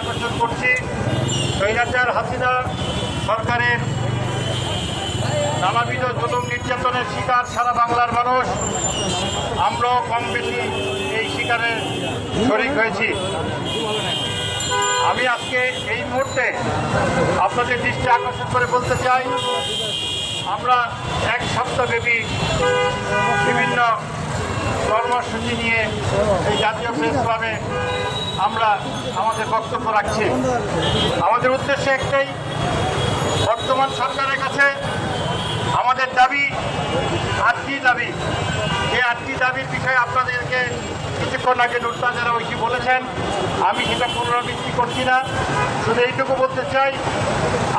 আকর্ষণ করছি। স্বৈরাচার হাসিনা সরকারের নানাবিধ জুলুম নির্যাতনের শিকার সারা বাংলার মানুষ। আমরাও কম বেশি এই শিকারে শরিক হয়েছি। আমি আজকে এই মুহূর্তে আপনাদের দৃষ্টি আকর্ষণ করে বলতে চাই, আমরা এক সপ্তাহব্যাপী বিভিন্ন কর্মসূচি নিয়ে এই জাতীয় প্রেস ক্লাবে আমরা আমাদের বক্তব্য রাখছি। আমাদের উদ্দেশ্য একটাই, বর্তমান সরকারের কাছে আমাদের দাবি, আটটি দাবি। এই আটটি দাবির বিষয়ে আপনাদেরকে কিছুক্ষণ আগে নুরতাজারা ঐশী বলেছেন, আমি সেটা পুনরাবৃত্তি করছি না। শুধু এইটুকু বলতে চাই,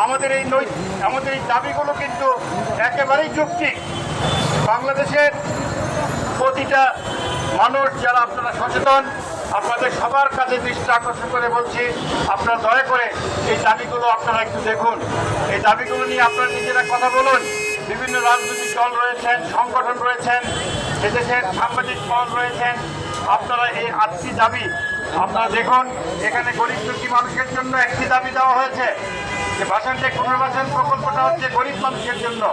আমাদের এই নৈ, আমাদের এই দাবিগুলো কিন্তু একেবারেই যুক্তি বাংলাদেশের প্রতিটা মানুষ যারা আপনারা সচেতন, আপনাদের সবার কাছে দৃষ্টি আকর্ষণ করে বলছি, আপনারা দয়া করে এই দাবিগুলো আপনারা একটু দেখুন। এই দাবিগুলো নিয়ে আপনারা নিজেরা কথা বলুন। বিভিন্ন রাজনৈতিক দল রয়েছেন, সংগঠন রয়েছেন, এদেশের সাংবাদিক দল রয়েছেন। আপনারা এই আটটি দাবি আপনারা দেখুন, এখানে গরিব দুটি মানুষের জন্য একটি দাবি দেওয়া হয়েছে। যে বাসানটেক পুনর্বাসন প্রকল্পটা হচ্ছে গরিব মানুষের জন্য।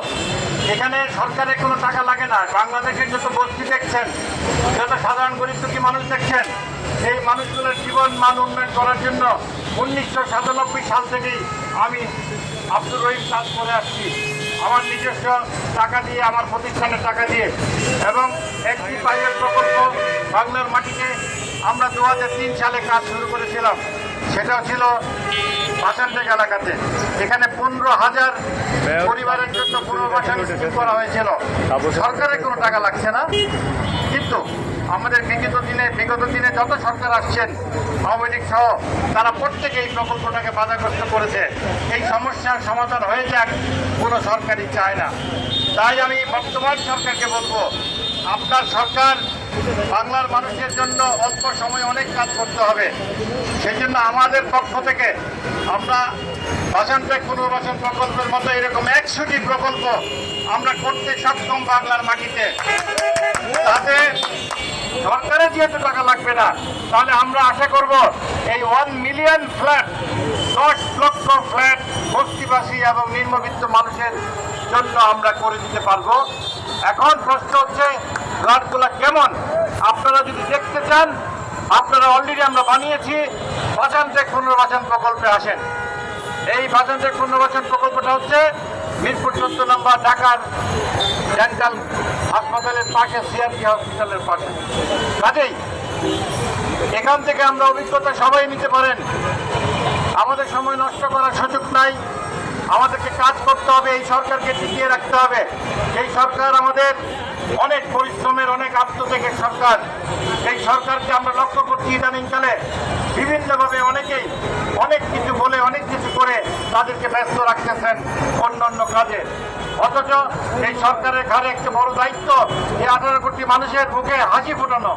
এখানে সরকারের কোনো টাকা লাগে না। বাংলাদেশের যত বস্তি দেখছেন, যত সাধারণ গরিব দুঃখী মানুষ দেখছেন, সেই মানুষগুলোর জীবন মান উন্নয়ন করার জন্য উনিশশো সাতানব্বই সাল থেকেই আমি আব্দুর রহিম কাজ করে আসছি। আমার নিজস্ব টাকা দিয়ে, আমার প্রতিষ্ঠানের টাকা দিয়ে। এবং একটি পাইপের প্রকল্প বাংলার মাটিতে আমরা দু হাজার তিন সালে কাজ শুরু করেছিলাম। সেটা ছিল বাসানটেক এলাকাতে। এখানে পনেরো হাজার পরিবারের জন্য পুনর্বাসন স্কিম করা হয়েছিল। সরকারের কোনো টাকা লাগছে না। কিন্তু আমাদের বিগত দিনে বিগত দিনে যত সরকার আসছেন আওয়ামী লীগ সহ তারা প্রত্যেকে এই প্রকল্পটাকে বাধাগ্রস্ত করেছে। এই সমস্যার সমাধান হয়ে যাক কোনো সরকারই চায় না। তাই আমি বর্তমান সরকারকে বলব আপনার সরকার বাংলার মানুষের জন্য অল্প সময় অনেক কাজ করতে হবে। সেই জন্য আমাদের পক্ষ থেকে আমরা বাসনটেক পুনর্বাসন প্রকল্পের মতো এরকম একশোটি প্রকল্প আমরা করতে সক্ষম বাংলার মাটিতে। তাতে সরকারের যেহেতু টাকা লাগবে না, তাহলে আমরা আশা করব এই ওয়ান মিলিয়ন ফ্ল্যাট দশ লক্ষ ফ্ল্যাট বস্তিবাসী এবং নিম্নবিত্ত মানুষের জন্য আমরা করে দিতে পারব। এখন প্রশ্ন হচ্ছে ফ্ল্যাটগুলো কেমন? আপনারা যদি দেখতে চান, আপনারা অলরেডি আমরা বানিয়েছি। বাজানটেক পুনর্বাসন প্রকল্পে আসেন। এই বাজানটেক পুনর্বাসন প্রকল্পটা হচ্ছে মিরপুর চোদ্দ নম্বর ঢাকার ডেন্টাল হাসপাতালের পাশে, সিআরপি হসপিটালের পাশে। কাজেই এখান থেকে আমরা অভিজ্ঞতা সবাই নিতে পারেন। আমাদের সময় নষ্ট করার সুযোগ নাই। আমাদেরকে কাজ করতে হবে, এই সরকারকে টিকিয়ে রাখতে হবে। এই সরকার আমাদের অনেক পরিশ্রমের, অনেক আত্মত্যাগের সরকার। এই সরকারকে আমরা লক্ষ্য করছি ইদানিংকালে। বিভিন্নভাবে অনেকেই অনেক কিছু বলে, অনেক কিছু করে তাদেরকে ব্যস্ত রাখতেছেন অন্য অন্য কাজে। অথচ এই সরকারের ঘাড়ে একটা বড় দায়িত্ব, এই আঠারো কোটি মানুষের মুখে হাসি ফোটানো।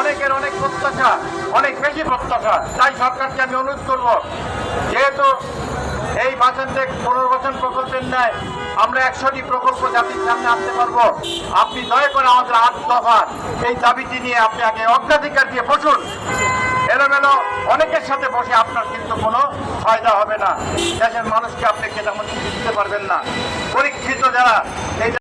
অনেকের অনেক প্রত্যাশা, অনেক বেশি প্রত্যাশা। তাই সরকারকে আমি অনুরোধ করব, যেহেতু এই বাসনটেক পুনর্বাসন প্রকল্পের ন্যায় আমরা একশোটি প্রকল্প জাতির সামনে আনতে পারব। আপনি দয়া করে আমাদের আট দফা। এই দাবিটি নিয়ে আপনি আগে অগ্রাধিকার দিয়ে বসুন। এলোমেলো অনেকের সাথে বসে আপনার কিন্তু কোনো ফায়দা হবে না। দেশের মানুষকে আপনি কেমন দিতে পারবেন না। পরীক্ষিত যারা, এই